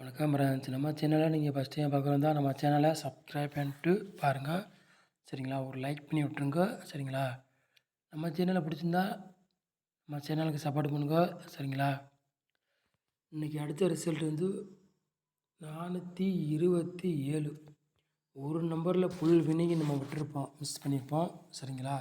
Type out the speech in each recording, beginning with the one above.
வணக்கம் ஃப்ரெண்ட்ஸ் நம்ம சேனலை நீங்கள் ஃபஸ்ட் டைம் பார்க்குறதா நம்ம சேனலை சப்ஸ்கிரைப் பண்ணிட்டு பாருங்கள் சரிங்களா? ஒரு லைக் பண்ணி விட்ருங்க சரிங்களா? நம்ம சேனலை பிடிச்சிருந்தா நம்ம சேனலுக்கு சப்போர்ட் பண்ணுங்க. சரிங்களா? இன்றைக்கி அடுத்த ரிசல்ட் வந்து நானூற்றி இருபத்தி ஏழு. ஒரு நம்பரில் ஃபுல் வினிங்கி நம்ம விட்டுருப்போம். மிஸ் பண்ணியிருப்போம் சரிங்களா?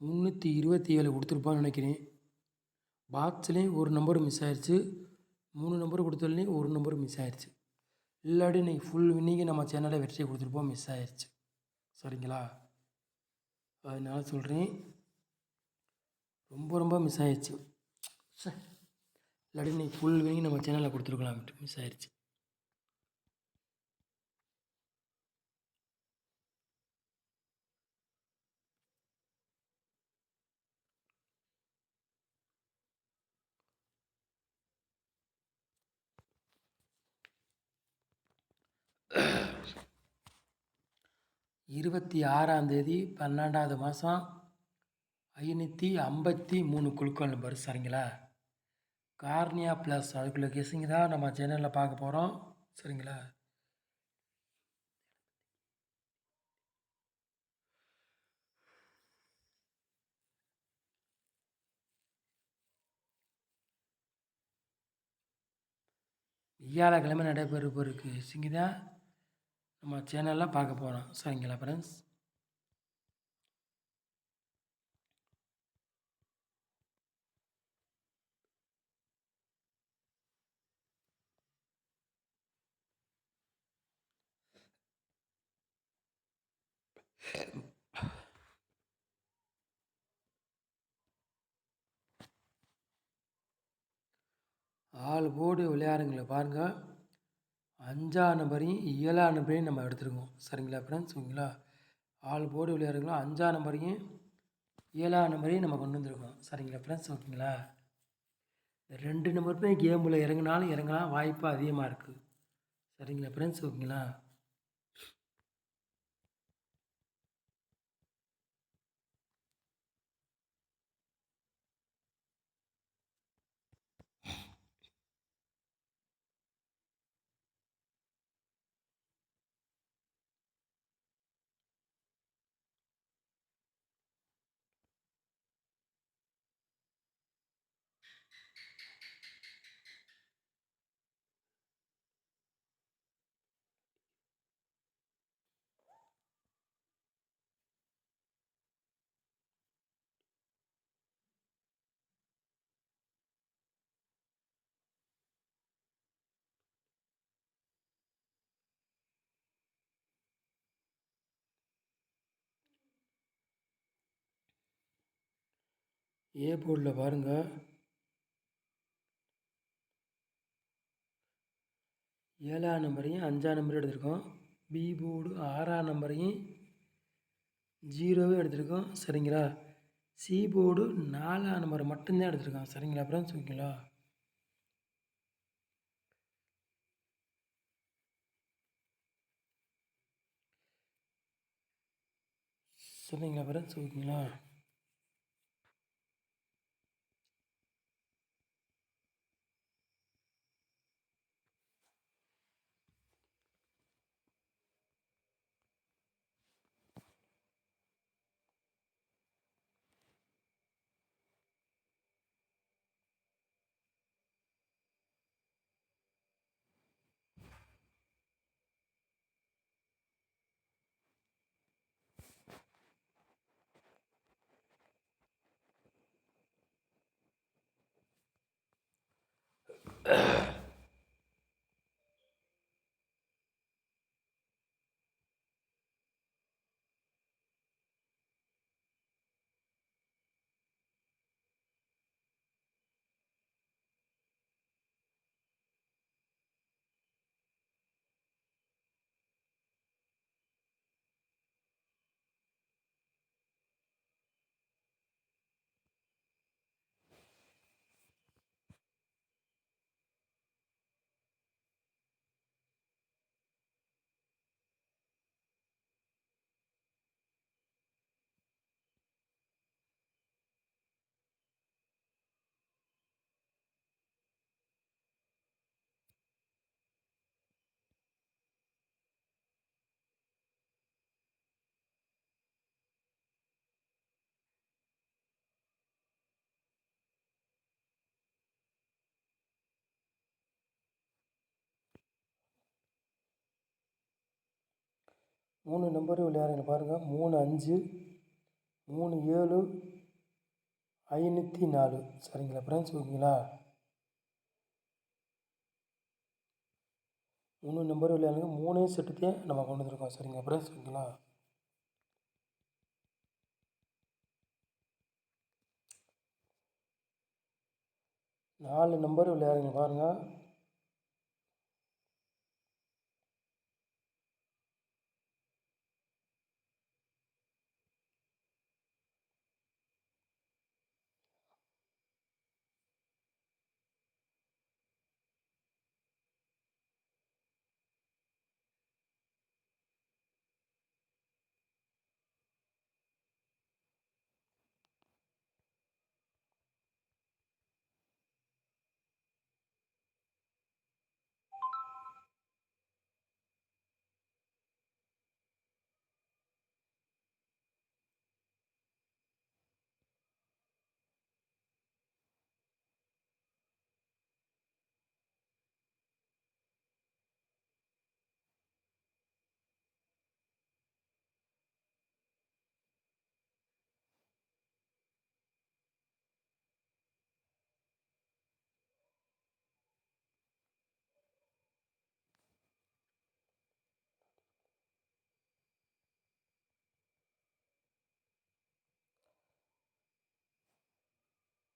முந்நூற்றி இருபத்தி ஏழு கொடுத்துருப்போம்னு நினைக்கிறேன். பாக்ஸ்லேயும் ஒரு நம்பர் மிஸ் ஆயிடுச்சு மூணு நம்பர் கொடுத்ததுலேயும் ஒரு நம்பர் மிஸ் ஆயிடுச்சு இல்லாட்டி இன்றைக்கி ஃபுல் வின்னிங்கு நம்ம சேனலில் வெற்றி கொடுத்துருப்போம் மிஸ் ஆயிடுச்சு சரிங்களா? அதனால சொல்கிறேன் ரொம்ப ரொம்ப மிஸ் ஆயிடுச்சு சே இல்லாட்டி இன்றைக்கி ஃபுல் வின்னிங் நம்ம சேனலில் கொடுத்துருக்கலாம் மிஸ் ஆயிடுச்சு இருபத்தி ஆறாந்தேதி பன்னெண்டாவது மாதம் ஐநூற்றி ஐம்பத்தி மூணு குழுக்கள் நம்பர் சரிங்களா? கார்னியா ப்ளஸ் அதுக்குள்ளே கெஸிங் தான் நம்ம சேனலில் பார்க்க போகிறோம் சரிங்களா? வியாழக்கிழமை நடைபெற போருக்கு கெஸிங் நம்ம சேனலில் பார்க்க போகிறோம் சரிங்களா ஃப்ரெண்ட்ஸ் ஆள் போடு விளையாடுங்களை பாருங்கள் அஞ்சா நம்பரையும் ஏழா நம்பரையும் நம்ம எடுத்துருக்கோம். சரிங்களா ஃப்ரெண்ட்ஸ் ஓகேங்களா? ஆள் போர்டு விளையாடுங்களோ அஞ்சா நம்பரையும் ஏழா நம்பரையும் நம்ம கொண்டு வந்திருக்கோம். சரிங்களா ஃப்ரெண்ட்ஸ் ஓகேங்களா? ரெண்டு நம்பருமே கேமில் இறங்கினாலும் இறங்கலாம். வாய்ப்பு அதிகமாக இருக்குது சரிங்களா ஃப்ரெண்ட்ஸ் ஓகேங்களா? ஏ போர்டில் பாருங்கள் ஏழாம் நம்பரையும் அஞ்சாம் நம்பரையும் எடுத்திருக்கோம். பி போர்டு ஆறாம் நம்பரையும் ஜீரோவே எடுத்திருக்கோம். சரிங்களா? சி போர்டு நாலாம் நம்பர் மட்டும்தான் எடுத்திருக்கோம். சரிங்களா ஃப்ரெண்ட்ஸ் ஓகேங்களா? சரிங்களா ஃப்ரெண்ட்ஸ் ஓகேங்களா? Ugh. மூணு நம்பரு விளையாடுங்க பாருங்கள் மூணு அஞ்சு மூணு ஏழு ஐநூற்றி நாலு. சரிங்களா ஃப்ரெண்ட்ஸ் ஓகேங்களா? மூணு நம்பர் விளையாடுங்க மூணே செட்டுத்தையும் நம்ம கொண்டு வந்துருக்கோம். சரிங்களா ஃப்ரெண்ட்ஸ் ஓகேங்களா? நாலு நம்பர் விளையாடுங்க பாருங்கள்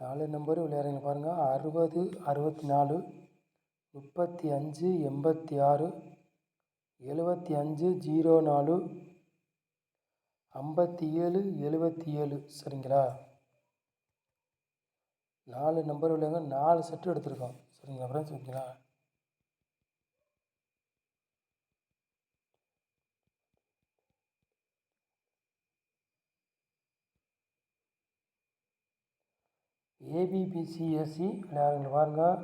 நாலு நம்பர் விளையாடுங்க பாருங்கள் அறுபது அறுபத்தி நாலு முப்பத்தி அஞ்சு எண்பத்தி ஆறு எழுபத்தி அஞ்சு ஜீரோ நாலு ஐம்பத்தி ஏழு எழுபத்தி ஏழு சரிங்களா? நாலு நம்பர் விளையாங்க நாலு செட்டு எடுத்திருக்கோம். சரிங்களா ஃப்ரெண்ட்ஸ் ஓகேங்களா? ஏபிபிசிஎஸ்சி விளையாடுங்கள் பாருங்கள்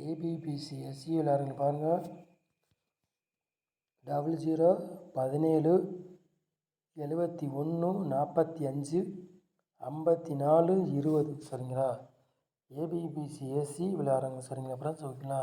ஏபிபிசி எஸ்சி விளையாடுங்க பாருங்கள் டபுள் ஜீரோ பதினேழு எழுபத்தி ஒன்று நாற்பத்தி அஞ்சு ஐம்பத்தி நாலு இருபது. சரிங்களா? ஏபிபிசி எஸ்சி விளையாடுறாங்க சரிங்களா ஃப்ரெண்ட்ஸ் ஓகேங்களா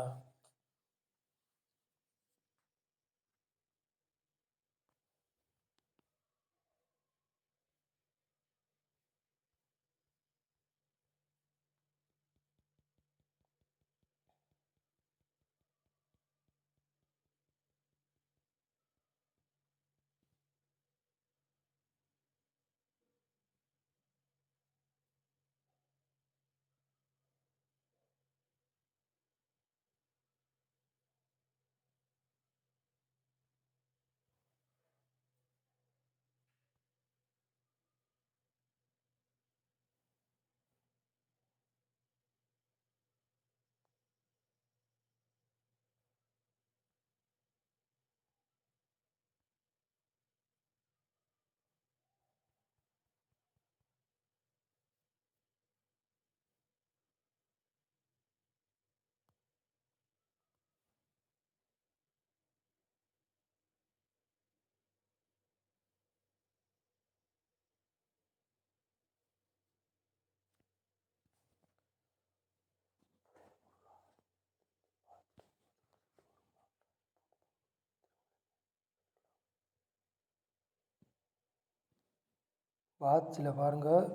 பாட்ஸில் பாருங்கள்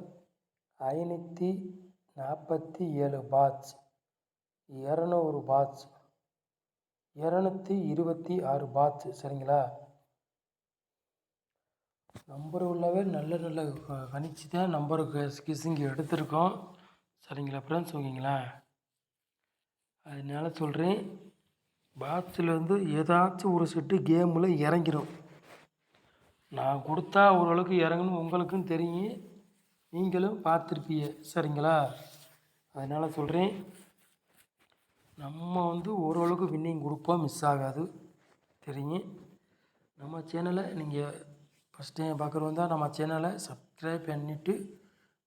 ஐநூற்றி நாற்பத்தி ஏழு பாட்ச் இரநூறு பாட்ச் இரநூத்தி இருபத்தி ஆறு பாட்ச் சரிங்களா? நம்பர் உள்ளவே நல்ல நல்ல கணிச்சு தான் நம்பருக்கு கிசிங்க எடுத்திருக்கோம். சரிங்களா ஃப்ரெண்ட்ஸ் ஓகேங்களா? அதனால சொல்கிறேன் பாக்ஸ்லேருந்து ஏதாச்சும் ஒரு செட்டு கேமில் இறங்கிடும் நான் கொடுத்தா ஓரளவுக்கு இறங்கணும் உங்களுக்கும் தெரியும். நீங்களும் பார்த்துருப்பீங்க. சரிங்களா? அதனால் சொல்கிறேன் நம்ம வந்து ஓரளவுக்கு வின்னிங் கொடுப்போம். மிஸ் ஆகாது. தெரியும். நம்ம சேனலை நீங்கள் ஃபஸ்ட் டைம் பார்க்குறவங்க தான் நம்ம சேனலை சப்ஸ்கிரைப் பண்ணிவிட்டு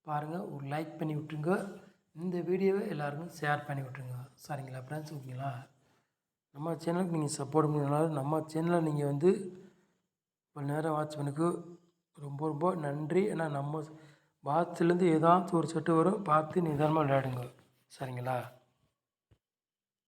பாருங்கள் ஒரு லைக் பண்ணி விட்டுருங்க. இந்த வீடியோவை எல்லாருக்கும் ஷேர் பண்ணி விட்டுருங்க. சரிங்களா ஃப்ரெண்ட்ஸ் ஓகேங்களா? நம்ம சேனலுக்கு நீங்கள் சப்போர்ட் பண்ணனால நம்ம சேனலை நீங்கள் வந்து இவ்வளோ நேரம் வாட்ச் ரொம்ப ரொம்ப நன்றி. ஏன்னா நம்ம பாத்திலேருந்து ஏதாச்சும் ஒரு செட்டு வரும். பார்த்து நிதானமாக விளையாடுங்க. சரிங்களா?